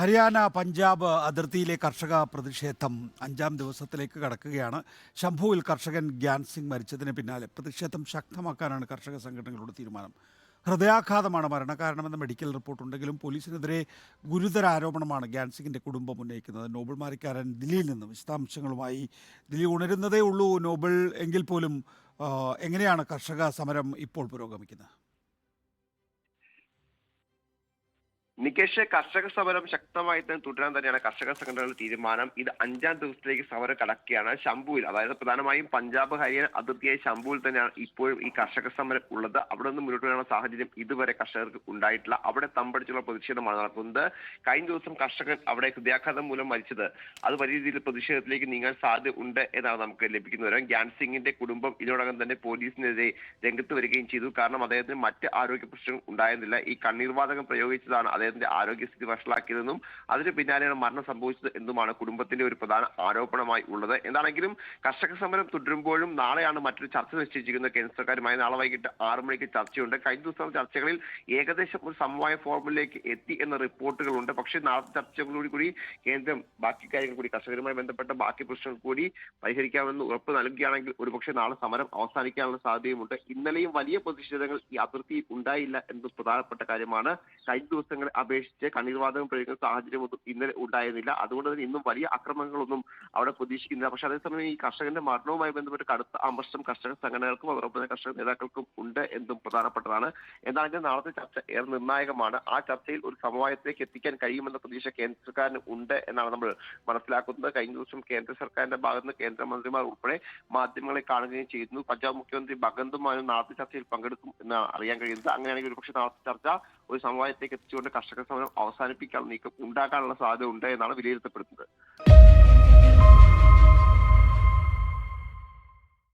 ഹരിയാന പഞ്ചാബ് അതിർത്തിയിലെ കർഷക പ്രതിഷേധം അഞ്ചാം ദിവസത്തിലേക്ക് കടക്കുകയാണ്. ശംഭുവിൽ കർഷകൻ ഗ്യാൻ സിംഗ് മരിച്ചതിന് പിന്നാലെ പ്രതിഷേധം ശക്തമാക്കാനാണ് കർഷക സംഘടനകളുടെ തീരുമാനം. ഹൃദയാഘാതമാണ് മരണകാരണമെന്ന മെഡിക്കൽ റിപ്പോർട്ടുണ്ടെങ്കിലും പോലീസിനെതിരെ ഗുരുതര ആരോപണമാണ് ഗ്യാൻ സിംഗിന്റെ കുടുംബം ഉന്നയിക്കുന്നത്. നോബൽ മാരിക്കാരൻ ദില്ലിയിൽ നിന്ന് വിശദാംശങ്ങളുമായി. ദില്ലി ഉണരുന്നതേ ഉള്ളൂ. നോബൽ എങ്കിൽ പോലും എങ്ങനെയാണ് കർഷക സമരം ഇപ്പോൾ പുരോഗമിക്കുന്നത്? നികേഷ് കർഷക സമരം ശക്തമായി തന്നെ തുടരാൻ തന്നെയാണ് കർഷക സംഘടനകളുടെ തീരുമാനം. ഇത് അഞ്ചാം ദിവസത്തിലേക്ക് സമരം കടക്കുകയാണ്. ശംഭുവിൽ അതായത് പ്രധാനമായും പഞ്ചാബ് ഹരിയാന അതിർത്തിയായ ശംഭുവിൽ തന്നെയാണ് ഇപ്പോഴും ഈ കർഷക സമരം ഉള്ളത്. അവിടെ നിന്ന് മുന്നോട്ട് വരുന്ന സാഹചര്യം ഇതുവരെ കർഷകർക്ക് ഉണ്ടായിട്ടില്ല. അവിടെ തമ്പടിച്ചുള്ള പ്രതിഷേധമാണ് നടക്കുന്നത്. കഴിഞ്ഞ ദിവസം കർഷകൻ അവിടെ ഹൃദയാഘാതം മൂലം മരിച്ചത്. അത് വലിയ രീതിയിൽ പ്രതിഷേധത്തിലേക്ക് നീങ്ങാൻ സാധ്യത ഉണ്ട് എന്നാണ് നമുക്ക് ലഭിക്കുന്ന വിവരം ഗ്യാൻ സിംഗിന്റെ കുടുംബം ഇതിനോടകം തന്നെ പോലീസിനെതിരെ രംഗത്ത് വരികയും ചെയ്തു. കാരണം അദ്ദേഹത്തിന് മറ്റ് ആരോഗ്യ പ്രശ്നങ്ങൾ ഉണ്ടായിരുന്നില്ല. ഈ കണ്ണീർവാതകം പ്രയോഗിച്ചതാണ് പ്രയോഗിച്ചതാണ് അദ്ദേഹത്തിന്റെ ആരോഗ്യസ്ഥിതി വഷളാക്കിയതെന്നും അതിന് പിന്നാലെയാണ് മരണം സംഭവിച്ചത് എന്നുമാണ് കുടുംബത്തിന്റെ ഒരു പ്രധാന ആരോപണമായി ഉള്ളത്. എന്താണെങ്കിലും കർഷക സമരം തുടരുമ്പോഴും നാളെയാണ് മറ്റൊരു ചർച്ച നിശ്ചയിച്ചിരിക്കുന്നത്. കേന്ദ്ര സർക്കാരുമായി നാളെ വൈകിട്ട് ആറു മണിക്ക് ചർച്ചയുണ്ട്. കഴിഞ്ഞ ദിവസം ചർച്ചകളിൽ ഏകദേശം ഒരു സമവായ ഫോർമുലയിലേക്ക് എത്തി എന്ന റിപ്പോർട്ടുകളുണ്ട്. പക്ഷേ നാളത്തെ ചർച്ചകളോട് കൂടി കേന്ദ്രം ബാക്കി കാര്യങ്ങൾ കൂടി കർഷകരുമായി ബന്ധപ്പെട്ട ബാക്കി പ്രശ്നങ്ങൾ കൂടി പരിഹരിക്കാമെന്ന് ഉറപ്പ് നൽകുകയാണെങ്കിൽ ഒരുപക്ഷെ നാളെ സമരം അവസാനിക്കാനുള്ള സാധ്യതയുമുണ്ട്. ഇന്നലെയും വലിയ പ്രതിഷേധങ്ങൾ ഈ അതിർത്തിയിൽ ഉണ്ടായില്ല എന്നത് പ്രധാനപ്പെട്ട കാര്യമാണ്. കഴിഞ്ഞ ദിവസങ്ങളെ അപേക്ഷിച്ച് കണ്ണീർവാതകം പ്രയോഗിക്കുന്ന സാഹചര്യമൊന്നും ഇന്നലെ ഉണ്ടായിരുന്നില്ല. അതുകൊണ്ട് തന്നെ ഇന്നും വലിയ അക്രമങ്ങളൊന്നും അവിടെ പ്രതീക്ഷിക്കുന്നില്ല. പക്ഷെ അതേസമയം ഈ കർഷകന്റെ മരണവുമായി ബന്ധപ്പെട്ട് കടുത്ത അമർഷം കർഷക സംഘടനകൾക്കും അതോടൊപ്പം കർഷക നേതാക്കൾക്കും ഉണ്ട് എന്നും പ്രധാനപ്പെട്ടതാണ്. എന്താണെങ്കിലും നാളത്തെ ചർച്ച ഏറെ നിർണായകമാണ്. ആ ചർച്ചയിൽ ഒരു സമവായത്തിലേക്ക് എത്തിക്കാൻ കഴിയുമെന്ന പ്രതീക്ഷ കേന്ദ്ര സർക്കാരിന് ഉണ്ട് എന്നാണ് നമ്മൾ മനസ്സിലാക്കുന്നത്. കഴിഞ്ഞ ദിവസം കേന്ദ്ര സർക്കാരിന്റെ ഭാഗത്ത് നിന്ന് കേന്ദ്രമന്ത്രിമാർ ഉൾപ്പെടെ മാധ്യമങ്ങളെ കാണുകയും ചെയ്യുന്നു പഞ്ചാബ് മുഖ്യമന്ത്രി ഭഗന്തുമാനും നാളത്തെ ചർച്ചയിൽ പങ്കെടുക്കും എന്നാണ് അറിയാൻ കഴിയുന്നത്. അങ്ങനെയാണെങ്കിൽ ഒരുപക്ഷെ നാളത്തെ ചർച്ച ഒരു സമവായത്തിലേക്ക് എത്തിച്ചുകൊണ്ട് കർഷക സമരം അവസാനിപ്പിക്കാനുള്ള നീക്കം ഉണ്ടാക്കാനുള്ള സാധ്യത ഉണ്ട് എന്നാണ് വിലയിരുത്തപ്പെടുന്നത്.